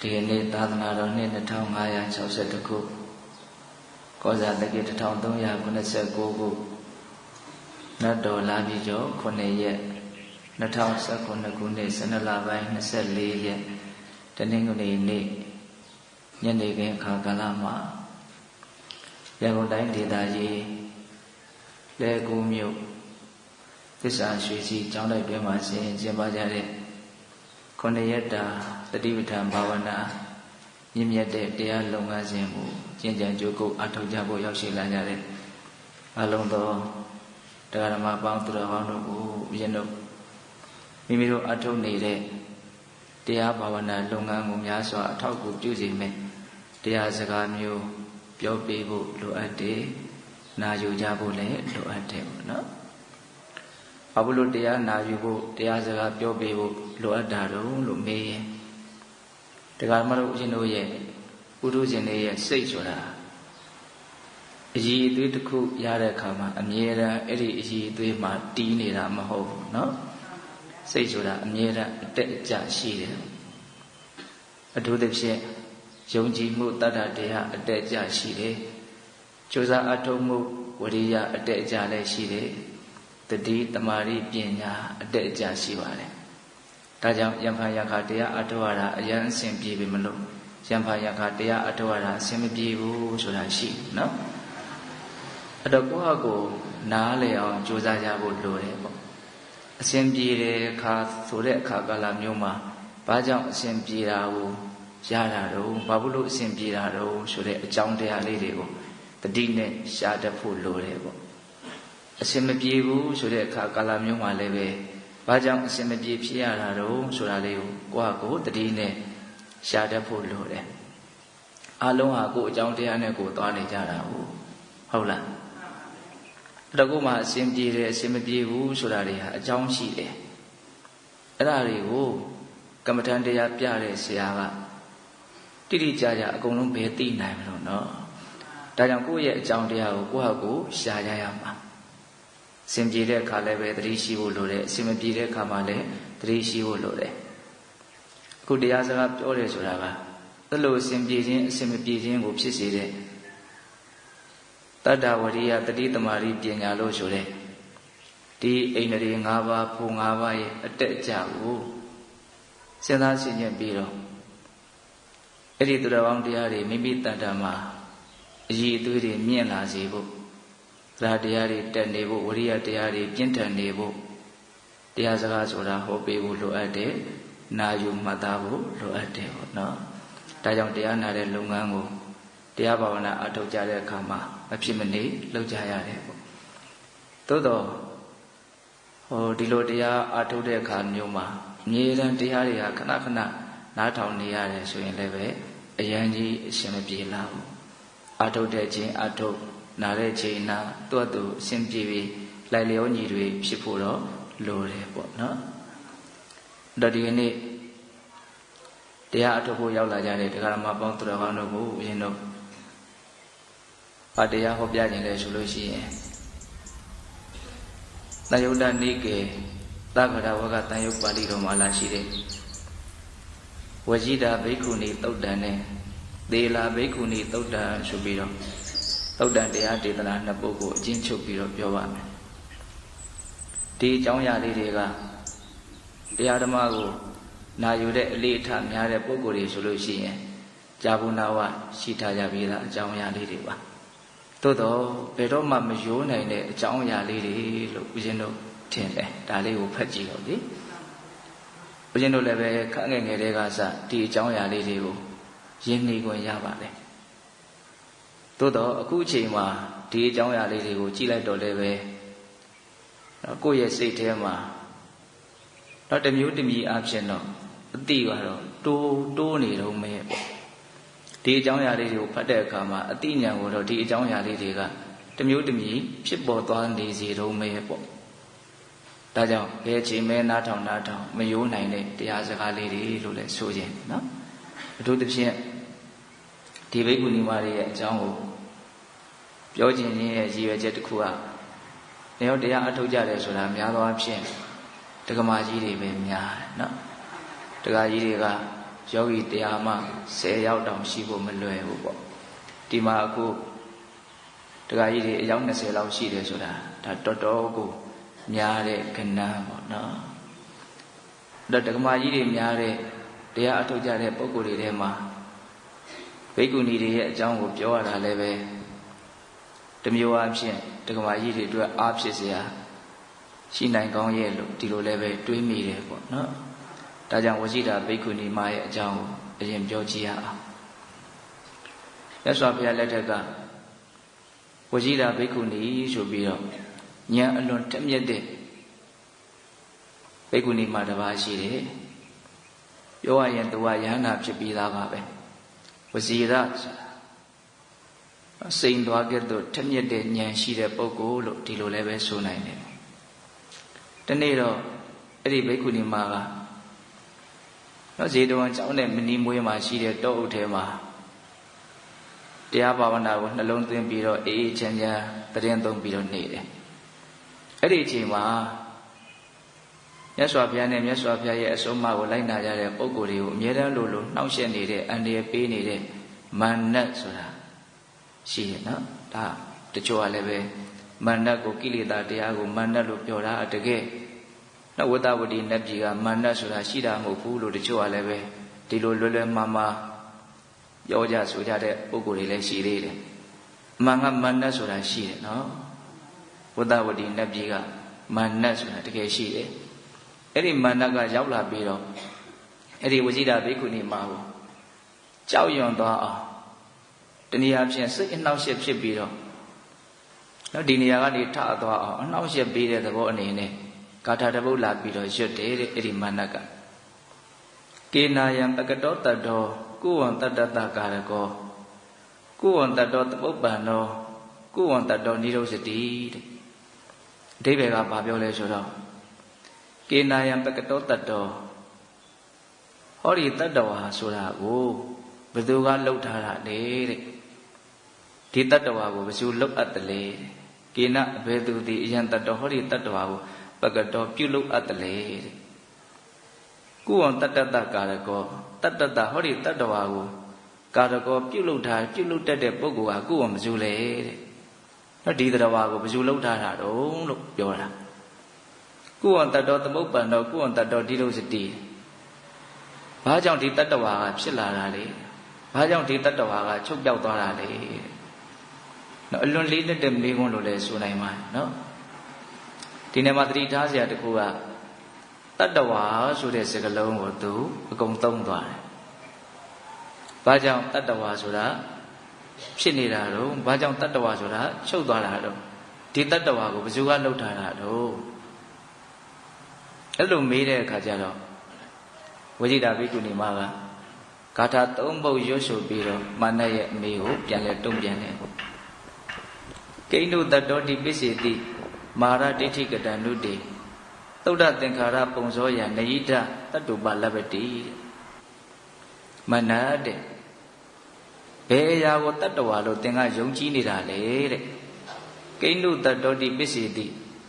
ဒီကနေ့သာသနာတော်နှစ်2562ခုကောဇာတက္က1389ခုနတ်တော်လာပြီကျော်9ရက်2019ခုနှစ်12လပိုင်း24ရက်တနင်္ဂနွေနေ့ညနေခင်းအခါကာလမှာရန်ကုန်တိုင်းဒေသကြီးလဲကူမြို့သစ္စာရွှေစီကျောင်းတိုက်တွင်မှာဆင်ကျင်းပကြတဲ့ 9ရက်တာတတိပဋ္ဌာန်ဘာဝနာမြင့်မြတ်တဲ့တရားလုပ်ငန်းစဉ်ကိုကျင့်ကြံကြိုးကုပ်အထောက်ကြဖို့ရောက်ရှိလာကြတဲ့အလုံးသောတရားဓမ္မပေါင်းသူတော်ကောင်းတို့ကိုယင်းတို့မိမိတို့အထောက်နေတဲ့တရားဘာဝနာလုပ်ငန်းကိုများစွာအထောက်အကူပြုစေမယ်တရားစကားမျိုးပြောပြဖို့လိုအပ်တယ်နာယူကြဖို့လည်းလိုအပ်တယ်ပေါ့နော် ဘာလို့တရားနာယူဖို့တရားစကားပြောပြဖို့လိုအပ်တာတော့လို့မေးရင်တရားမလို့ဦးဇင်းတို့ရဲ့ပုထုဇဉ်တွေရဲ့စိတ်ဆိုတာအည်အသွေးတစ်ခုရတဲ့အခါမှာအမြဲတမ်းအဲ့ဒီအည်အသွေးမှာတီးနေတာမဟုတ်ဘူးเนาะစိတ်ဆိုတာအမြဲတမ်းအတက်အကျရှိတယ်အထူးသဖြင့်ယုံကြည်မှုတတ္တတရားအတက်အကျရှိတယ်ကြိုးစားအထောက်မှုဝရိယအတက်အကျလည်းရှိတယ် တတိတမာရိပညာအတက်အကျရှိပါတယ်ဒါကြောင့်ယံဖာယခတရားအထောက်ရတာအယံအဆင်ပြေပြီမလို့ယံဖာယခတရားအထောက်ရတာအဆင်မပြေဘူးဆိုတာရှိနော်အဲ့တော့ကိုယ့်ဟာကိုနားလေအောင်ကြိုးစားကြဖို့လိုတယ်ပေါ့အစဉ်ပြေတဲ့အခါဆိုတဲ့အခါကာလမျိုးမှာဘာကြောင့်အစဉ်ပြေတာကိုရတာတော့ဘာဖြစ်လို့အစဉ်ပြေတာတော့ဆိုတဲ့အကြောင်းတရားလေးတွေကိုတတိနဲ့ရှားတတ်ဖို့လိုတယ်ပေါ့ အစဉ်မပြေဘူးဆိုတဲ့အခါကာလမျိုးမှာလည်းပဲဘာကြောင့်အစဉ်မပြေဖြစ်ရတာတော့ဆိုတာလေးကိုကိုယ့်ဟာကိုတတိနဲ့ရှားတတ်ဖို့လိုတယ်အလုံးဟာကိုယ်အကြောင်းတရားနဲ့ကိုယ်သွားနေကြတာဟုတ်လားတကုမှအစဉ်ပြေတယ်အစဉ်မပြေဘူးဆိုတာတွေဟာအကြောင်းရှိတယ်အဲ့ဒါတွေကိုကမ္မထန်တရားပြတဲ့ဆရာကတိတိကျကျအကုန်လုံးဘယ်သိနိုင်မလို့နော်ဒါကြောင့်ကိုယ့်ရဲ့အကြောင်းတရားကိုကိုယ့်ဟာကိုယ်ရှာရရမှာ အစဉ်ပြေတဲ့အခါလည်းပဲသတိရှိဖို့လိုတယ်အစဉ်မပြေတဲ့အခါမှာလည်းသတိရှိဖို့လိုတယ်အခုတရားစကားပြောတယ်ဆိုတာကအဲ့လိုအစဉ်ပြေခြင်းအစဉ်မပြေခြင်းကိုဖြစ်စေတဲ့တတ္တဝရိယတတိသမารိပညာလို့ဆိုတဲ့ဒီအိန္ဒြေ၅ပါးဖို့၅ပါးရဲ့အတက်အကျကိုစဉ်းစားရှင်းချင်းပြီးတော့အဲ့ဒီသူတော်ကောင်းတရားတွေမိမိတန်တာမှာအည်အသွေးတွေမြင့်လာစေဖို့သ ရတရားတွေတက်နေဖို့ဝရိယတရားတွေပြင်းထန်နေဖို့တရားစကားဆိုတာဟောပေးဖို့လိုအပ်တယ်နာယူမှတ်သားဖို့လိုအပ်တယ်ပေါ့နော်ဒါကြောင့်တရားနာတဲ့လုပ်ငန်းကိုတရားဘာဝနာအထောက်ကြတဲ့အခါမှာမဖြစ်မနေလုပ်ကြရတယ်ပေါ့သို့တော့ဟိုဒီလိုတရားအထုတ်တဲ့အခါမျိုးမှာအမြဲတမ်းတရားတွေကခဏခဏနားထောင်နေရတယ်ဆိုရင်လည်းပဲအရန်ကြီးအရှင်မပြေလာဘူးအထုတ်တဲ့ခြင်းအထုတ် နာတဲ့ချိန်နာတွတ်တူအရှင်ပြေပြီးလိုက်လျောညီတွေဖြစ်ဖို့တော့လိုတယ်ပေါ့နော်တော့ဒီကနေ့တရားအထုတ်ဖို့ရောက်လာကြတဲ့တရားဓမ္မပေါင်းသူတော်ကောင်းတို့ကိုဦးဇင်းတို့ဘာတရားဟောပြခြင်းလဲဆိုလို့ရှိရင်တန်ယုတ်တနိကေသက္ကရာဝကတန်ယုတ်ပါဠိတော်မှာလာရှိတဲ့ဝဇိတာဘိက္ခုနီသုတ်တန်နဲ့သေလာဘိက္ခုနီသုတ်တန်ဆိုပြီးတော့ သုတ်တန်တရားဒေသနာနှစ်ပုဒ်ကိုအချင်းချုပ်ပြီးတော့ပြောပါမယ်ဒီအကြောင်းအရာလေးတွေကတရားဓမ္မကိုနာယူတဲ့အလေးအထားများတဲ့ပုဂ္ဂိုလ်တွေဆိုလို့ရှိရင်ကြာဘူးနာဝရှိထားကြပြီးသားအကြောင်းအရာလေးတွေပါသို့တော့ဘယ်တော့မှမယိုးနိုင်တဲ့အကြောင်းအရာလေးတွေလို့ဦးဇင်းတို့ထင်တယ်ဒါလေးကိုဖတ်ကြည့်တော့လေဦးဇင်းတို့လည်းပဲခန့်ငယ်ငယ်တဲ့ကစဒီအကြောင်းအရာလေးတွေကိုရင်းနှီးခွင့်ရပါတယ် သို့တော့အခုအချိန်မှာဒီအကြောင်းအရာလေးတွေကိုကြည့်လိုက်တော့လည်းပဲကိုယ့်ရဲ့စိတ်ထဲမှာတော့တမျိုးတမီအဖြစ်တော့အတိကတော့တိုးတိုးနေတော့မဲပေါ့ဒီအကြောင်းအရာလေးတွေကိုဖတ်တဲ့အခါမှာအတိညာကိုတော့ဒီအကြောင်းအရာလေးတွေကတမျိုးတမီဖြစ်ပေါ်သွားနေစီတော့မဲပေါ့ဒါကြောင့်ဘယ်ချိန်မဲနားထောင်နားထောင်မယိုးနိုင်တဲ့တရားစကားလေးတွေလို့လည်းဆိုခြင်းနော်အထူးသဖြင့် ဒီဘိက္ခုနီမတွေရဲ့အကြောင်းကိုပြောခြင်းရဲ့ရည်ရွယ်ချက်တစ်ခုကနေရောတရားအထုတ်ကြတယ်ဆိုတာများသောအားဖြင့်ဒကမာကြီးတွေပဲများတယ်နော်ဒကာကြီးတွေကယောဂီတရားမှ10ယောက်တောင်ရှိဖို့မလွယ်ဘူးပေါ့ဒီမှာအခုတခါကြီးတွေအယောက်20လောက်ရှိတယ်ဆိုတာဒါတော်တော်ကိုများတဲ့ကဏ္ဍပေါ့နော်ဒါတက္ကမကြီးတွေများတဲ့တရားအထုတ်ကြတဲ့ပုံကိုယ်တွေထဲမှာ ဘိက္ခုနီတွေရဲ့အကြောင်းကိုပြောရတာလည်းပဲတမျိုးအဖြစ်တက္ကမကြီးတွေအတွက်အားဖြစ်စရာရှိနိုင်ကောင်းရဲ့လို့ဒီလိုလည်းပဲတွေးမိတယ်ပေါ့နော်ဒါကြောင့်ဝစီတာဘိက္ခုနီမရဲ့အကြောင်းကိုအရင်ပြောကြည့်ရအောင်ရသော်ဘုရားလက်ထက်ကဝစီတာဘိက္ခုနီဆိုပြီးတော့ဉာဏ်အလွန်တက်မြတ်တဲ့ဘိက္ခုနီမတစ်ပါးရှိတယ်ပြောရရင်သူကယန္တာဖြစ်ပြီးသားပါပဲ။ ဝစီရဆိုတာစိန်သွားကဲ့သို့ထက်မြက်တဲ့ဉာဏ်ရှိတဲ့ပုဂ္ဂိုလ်လို့ဒီလိုလည်းပဲဆိုနိုင်တယ်။ဒီနေ့တော့အဲ့ဒီဘိက္ခုနီမကနော်ဇေတဝန်ကျောင်းနဲ့မနီမွေးမှာရှိတဲ့တောအုပ်ထဲမှာတရားဘာဝနာကိုနှလုံးသွင်းပြီးတော့အေးအေးချမ်းချမ်းတရင်သုံးပြီးတော့နေတယ်။အဲ့ဒီအချိန်မှာ မြတ်စွာဘုရားနဲ့မြတ်စွာဘုရားရဲ့အဆုံးအမကိုလိုက်နာကြတဲ့ပုဂ္ဂိုလ်တွေကိုအမြဲတမ်းလိုလိုနှောင့်ယှက်နေတဲ့အန္တရာယ်ပေးနေတဲ့မာနတ်ဆိုတာရှိရနော်ဒါတချို့ကလည်းပဲမာနတ်ကိုကိလေသာတရားကိုမာနတ်လို့ပြောတာအတကယ်နော်ဝတ္တဝတိနတ်ပြည်ကမာနတ်ဆိုတာရှိတာမဟုတ်ဘူးလို့တချို့ကလည်းပဲဒီလိုလွယ်လွယ်မှားမှားပြောကြဆိုကြတဲ့ပုဂ္ဂိုလ်တွေလည်းရှိသေးတယ်အမှန်ကမာနတ်ဆိုတာရှိတယ်နော်ဝတ္တဝတိနတ်ပြည်ကမာနတ်ဆိုတာတကယ်ရှိတယ် အဲ့ဒီမာနကရောက်လာပြီးတော့အဲ့ဒီဝဇိဒဘိက္ခုနီမှာကိုကြောက်ရွံ့သွားအောင်တနည်းအားဖြင့်စိတ်အနှောက်အယှက်ဖြစ်ပြီးတော့နော်ဒီနေရာကနေထသွားအောင်အနှောက်အယှက်ပေးတဲ့သဘောအနေနဲ့ဂါထာတစ်ပုဒ်လာပြီးတော့ရွတ်တယ်တဲ့အဲ့ဒီမာနကကေနာယံပကတောတတောကုဝံတတ္တတကာရကောကုဝံတတ္တောတပုပ္ပန္နောကုဝံတတ္တောနိရောဓတိတဲ့အဓိပ္ပာယ်ကဘာပြောလဲဆိုတော့ ကေနာယံပကတောတတ္တောဟောဒီတတ္တဝါဆိုတာကိုဘယ်သူကလှုပ်ထားတာလဲတဲ့ဒီတတ္တဝါကိုဘယ်သူလှုပ်အပ်တယ်လဲကေနဘယ်သူဒီအယံတတ္တဟောဒီတတ္တဝါကိုပကတောပြုလုပ်အပ်တယ်လေတဲ့ကုဝံတတ္တတကာရကောတတ္တတဟောဒီတတ္တဝါကိုကာရကောပြုလုပ်ထားပြုလုပ်တတ်တဲ့ပုဂ္ဂိုလ်ဟာကုဝံမစုလေတဲ့နော်ဒီတတ္တဝါကိုဘယ်သူလှုပ်ထားတာတုံးလို့ပြောတာ ကုဝံတတ္တောသမုပ္ပန္နောကုဝံတတ္တောဒီလိုစတိဘာကြောင့်ဒီတတ္တဝါကဖြစ်လာတာလဲဘာကြောင့်ဒီတတ္တဝါကချုပ်ပြောက်သွားတာလဲနော်အလွန်လေးလက်တဲ့မေးခွန်းလို့လည်းဆိုနိုင်ပါနော်ဒီနေ့မှာသတိထားစရာတခုကတတ္တဝါဆိုတဲ့စကားလုံးကိုသူအကုန်သုံးသွားတယ်ဘာကြောင့်တတ္တဝါဆိုတာဖြစ်နေတာတော့ဘာကြောင့်တတ္တဝါဆိုတာချုပ်သွားတာတော့ဒီတတ္တဝါကိုဘယ်သူကလှုပ်ထားတာတော့ အဲ့လိုမေးတဲ့အခါကျတော့ဝိဇိတာဘိက္ခုနီမကဂါထာ၃ပုဒ်ရွတ်ဆိုပြီးတော့မာနရဲ့အမေကိုပြန်လဲတုံ့ပြန်တယ်ကိဏ္ဍတတောတိပစ္စေတိမာရဒိဋ္ဌိကတံနုတေသုဒ္ဓသင်္ခါရပုံစောယနယိတတတ္တုပလပ္ပတိမနတဲ့ဘယ်အရာကိုတတ္တဝါလို့သင်ကယုံကြည်နေတာလေတဲ့ကိဏ္ဍတတောတိပစ္စေတိ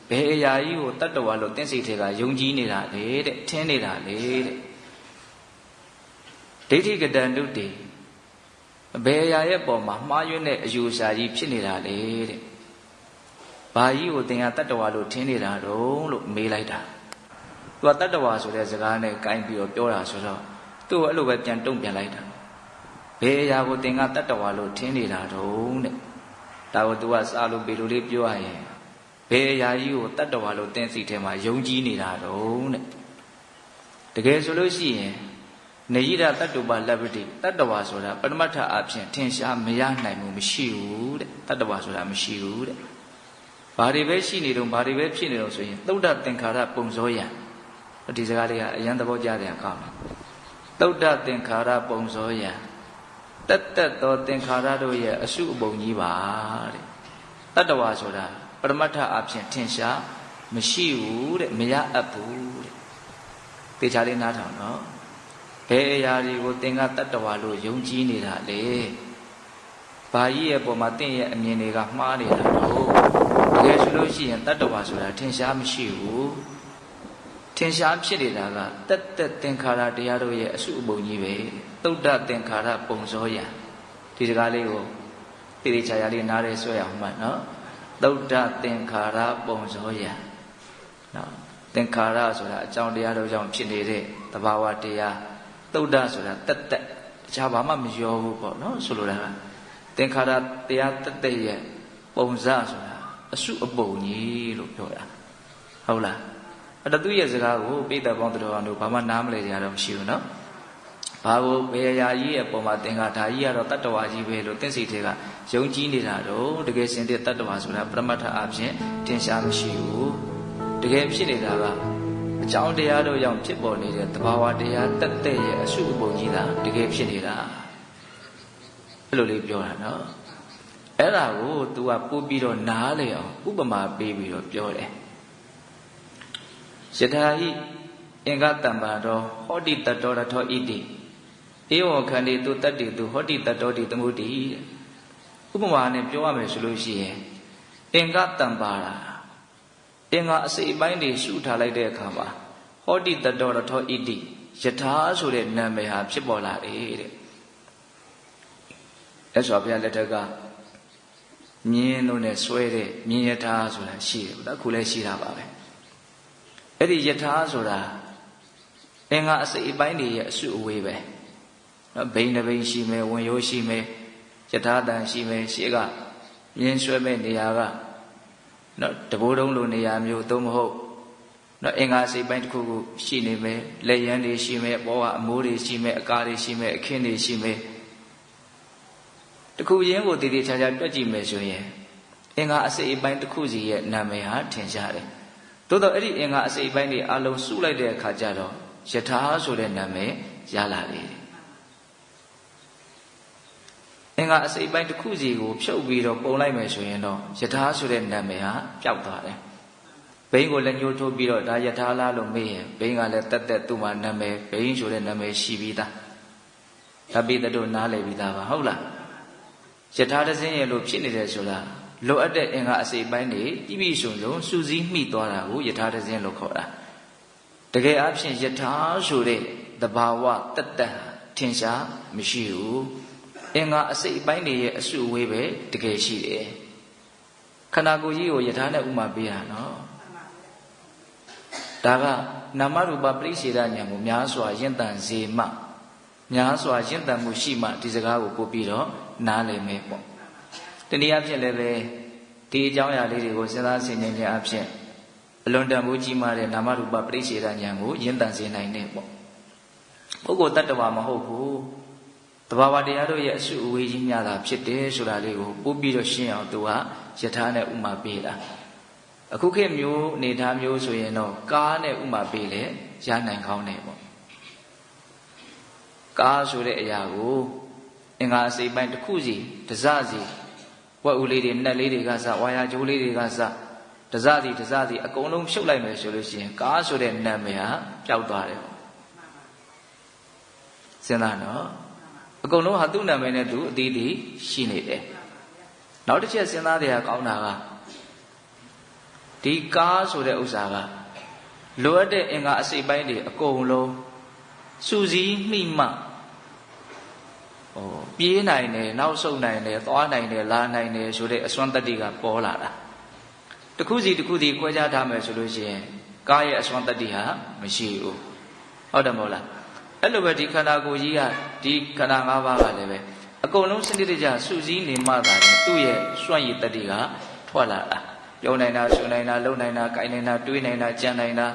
ဘယ်အရာကြီးကိုတတ္တဝါလို့သင်စိတ်ထဲကယုံကြည်နေတာလေတဲ့ထင်းနေတာလေတဲ့ဒိဋ္ဌိကတံတုတေဘယ်အရာရဲ့ပုံမှာမှားယွင်းတဲ့အယူအဆကြီးဖြစ်နေတာလေတဲ့ဘာကြီးကိုသင်ကတတ္တဝါလို့ထင်နေတာတုံးလို့မေးလိုက်တာသူကတတ္တဝါဆိုတဲ့စကားနဲ့ကိုင်းပြီးတော့ပြောတာဆိုတော့သူ့ကိုအဲ့လိုပဲပြန်တုံ့ပြန်လိုက်တာဘယ်အရာကိုသင်ကတတ္တဝါလို့ထင်နေတာတုံးတဲ့ဒါကိုသူကစားလို့ပေလို့လေးပြောရရင် ဘယ်အရာကြီးကိုတတ္တဝါလို့သင်စိတ်ထဲမှာယုံကြည်နေတာတုံးတဲ့တကယ်ဆိုလို့ရှိရင်နေရတတ္တပလပ္ပတိတတ္တဝါဆိုတာပရမတ္ထအဖြစ်ထင်ရှားမရနိုင်မှုမရှိဘူးတဲ့တတ္တဝါဆိုတာမရှိဘူးတဲ့ဘာတွေပဲရှိနေတော့ဘာတွေပဲဖြစ်နေတော့ဆိုရင်သုဒ္ဓသင်္ခါရပုံစောယံဒီစကားလေးကအရန်သဘောကျတယ်ကောင်းတယ်သုဒ္ဓသင်္ခါရပုံစောယံတက်တက်သောသင်္ခါရတို့ရဲ့အစုအပုံကြီးပါတဲ့တတ္တဝါဆိုတာ ပရမတ္ထအဖြစ်ထင်ရှားမရှိဘူးတဲ့မရအပ်ဘူးတဲ့တေချာလေးနားထောင်နော်ဘယ်အရာတွေကိုသင်ကတတ္တဝါလို့ယုံကြည်နေတာလေဘာကြီးရဲ့ပုံမှာသင်ရဲ့အမြင်တွေကမှားနေတာတော့တကယ်ဆိုလို့ရှိရင်တတ္တဝါဆိုတာထင်ရှားမရှိဘူးတထင်ရှားဖြစ်နေတာကတက်တက်သင်္ခါရတရားတို့ရဲ့အစုအပုံကြီးပဲသုဒ္ဓသင်္ခါရပုံစောရံဒီစကားလေးကိုတိတိကျကျလေးနားရဲဆွဲအောင်မှတ်နော် သုဒ္ဓသင်္ခါရပုံစောရံနော်သင်္ခါရဆိုတာအကြောင်းတရားတို့ကြောင့်ဖြစ်နေတဲ့သဘာဝတရားသုဒ္ဓဆိုတာတက်တက်တခြားဘာမှမရောဘူးပေါ့နော်ဆိုလိုတာကသင်္ခါရတရားတက်တက်ရဲ့ပုံစဆိုတာအစုအပုံကြီးလို့ပြောတာဟုတ်လားအဲ့တော့သူရဲ့စကားကိုပိဋကပေါင်းတော်အောင်တို့ဘာမှနားမလဲကြတော့မရှိဘူးနော်ဘာကိုဘေရယာကြီးရဲ့ပုံမှာသင်္ခါဒါကြီးကတော့တတ္တဝါကြီးပဲလို့သင်္စိတ်တွေက ယုံကြည်နေတာတော့တကယ်စင်တဲ့တတ္တဝါဆိုတာပရမတ္ထအဖြစ်ထင်ရှားမရှိဘူးတကယ်ဖြစ်နေတာကအကြောင်းတရားတို့ကြောင့်ဖြစ်ပေါ်နေတဲ့သဘာဝတရားတက်တဲ့ရဲ့အစုအပုံကြီးတာတကယ်ဖြစ်နေတာအဲ့လိုလေးပြောတာနော်အဲ့ဒါကို तू ကပို့ပြီးတော့နားလေအောင်ဥပမာပေးပြီးတော့ပြောတယ်ယထာဟိအင်္ဂတံပါတော်ဟောတိတတောရထောဣတိဧဝံခန္တိတုတတ္တိတုဟောတိတတောတိသမုဒ္တိ ဥပမာနဲ့ပြောရမယ်ဆိုလို့ရှိရင်အင်္ဂတံပါတာအင်္ဂအစိပ်ပိုင်းတွေရှုထားလိုက်တဲ့အခါမှာဟောတိတတောရထောဣတိယထာဆိုတဲ့နာမည်ဟာဖြစ်ပေါ်လာတယ်တဲ့အဲ့ဆိုဘုရားလက်ထက်ကမြင်းတို့နဲ့ဆွဲတဲ့မြင်းယထာဆိုတာရှိတယ်ဗျာအခုလည်းရှိတာပါပဲအဲ့ဒီယထာဆိုတာအင်္ဂါအစိပ်အပိုင်းတွေရဲ့အစုအဝေးပဲနော်ဘိန်းတစ်ဘိန်းရှိမယ်ဝင်ရိုးရှိမယ် ယထာတန်ရှိမယ်ရှေ့ကမြင်းဆွဲမဲ့နေရာကနော်တဘိုးတုံးလိုနေရာမျိုးသို့မဟုတ်နော်အင်္ဂါစိတ်ပိုင်းတစ်ခုခုရှိနေမယ်လက်ရန်တွေရှိမယ်ဘောကအမိုးတွေရှိမယ်အကားတွေရှိမယ်အခင်းတွေရှိမယ်တခုချင်းကိုတည်တည်ချာချာတွက်ကြည့်မယ်ဆိုရင်အင်္ဂါအစိတ်အပိုင်းတစ်ခုစီရဲ့နာမည်ဟာထင်ရှားတယ်သို့တော့အဲ့ဒီအင်္ဂါအစိတ်အပိုင်းတွေအလုံးစုလိုက်တဲ့အခါကျတော့ယထာဆိုတဲ့နာမည်ရလာတယ်အ င်္ဂါအစိတ်ပိုင်းတစ်ခုစီကိုဖြုတ်ပြီးတော့ပုံလိုက်မယ်ဆိုရင်တော့ယထာဆိုတဲ့နာမည်ဟာပျောက်သွားတယ်ဘိန်းကိုလည်းညှိုးထိုးပြီးတော့ဒါယထာလားလို့မေးရင်ဘိန်းကလည်းတက်တက်သူ့မှာနာမည်ဘိန်းဆိုတဲ့နာမည်ရှိပြီးသားဒါပိတတို့နားလည်ပြီးသားပါဟုတ်လားယထာတစင်းရဲ့လို့ဖြစ်နေတယ်ဆိုတာလိုအပ်တဲ့အင်္ဂါအစိတ်ပိုင်းတွေပြည့်ပြည့်စုံစုံစူးစီးမိသွားတာကိုယထာတစင်းလို့ခေါ်တာတကယ်အဖြစ်ယထာဆိုတဲ့သဘာဝတက်တက်ထင်ရှားမရှိဘူး အင်္ဂါအစိတ်အပိုင်းတွေရဲ့အစုအဝေးပဲတကယ်ရှိတယ်ခန္ဓာကိုယ်ကြီးကိုယထာနဲ့ဥမာပေးတာနော်ဒါကနာမရူပပရိစ္ဆေဒဉာဏ်ကိုများစွာယဉ်တန်စေမှများစွာယဉ်တန်မှုရှိမှဒီစကားကိုပို့ပြီးတော့နားလည်မယ်ပေါ့တနည်းအားဖြင့်လည်းပဲဒီအကြောင်းအရာလေးတွေကိုစဉ်းစားဆင်ခြင်ခြင်းအဖြစ်အလွန်တန်ဖိုးကြီးမားတဲ့နာမရူပပရိစ္ဆေဒဉာဏ်ကိုယဉ်တန်စေနိုင်တယ်ပေါ့ပုဂ္ဂိုလ်တ attva မဟုတ်ဘူး တဘာဝတရားတို့ရဲ့အစုအဝေးကြီးများတာဖြစ်တယ်ဆိုတာလေးကိုပို့ပြီးတော့ရှင်းအောင်သူကယထာနဲ့ဥမာပေးတာအခုခေတ်မျိုးအနေထားမျိုးဆိုရင်တော့ကားနဲ့ဥမာပေးလေရနိုင်ကောင်းတယ်ပေါ့ကားဆိုတဲ့အရာကိုအင်္ဂါအစိပ်ပိုင်းတစ်ခုစီတစစီဝက်ဦးလေးတွေနှက်လေးတွေကစဝါယာကျိုးလေးတွေကစတစစီတစစီအကုန်လုံးဖြုတ်လိုက်မယ်ဆိုလို့ရှိရင်ကားဆိုတဲ့နာမည်ဟာပျောက်သွားတယ်ပေါ့စဉ်းစားနော် အကုန်လုံးဟာသူ့နာမည်နဲ့သူအတီးတီးရှိနေတယ်နောက်တစ်ချက်စဉ်းစားတရားကောင်းတာကဒီကားဆိုတဲ့ဥစ္စာကလိုအပ်တဲ့အင်္ဂါအစိပ်ပိုင်းတွေအကုန်လုံးစူးစီးမိမှဟိုပြေးနိုင်တယ်နောက်ဆုတ်နိုင်တယ်သွားနိုင်တယ်လာနိုင်တယ်ဆိုတဲ့အစွမ်းတတ္တိကပေါ်လာတာတခုစီတခုစီခွဲခြားထားမယ်ဆိုလို့ရှိရင်ကားရဲ့အစွမ်းတတ္တိဟာမရှိဘူးဟုတ်တယ်မဟုတ်လား အဲ့လိုပဲဒီခန္ဓာကိုယ်ကြီးကဒီခန္ဓာ၅ပါးကလည်းပဲအကုန်လုံးစနစ်တကျစူးစီးနေမှသာလေသူ့ရဲ့စွန့်ရည်တတ္တိကထွက်လာတာပြောနိုင်တာဆိုနိုင်တာလုံနိုင်တာကြိုင်နိုင်တာတွေးနိုင်တာကြံနိုင်တာ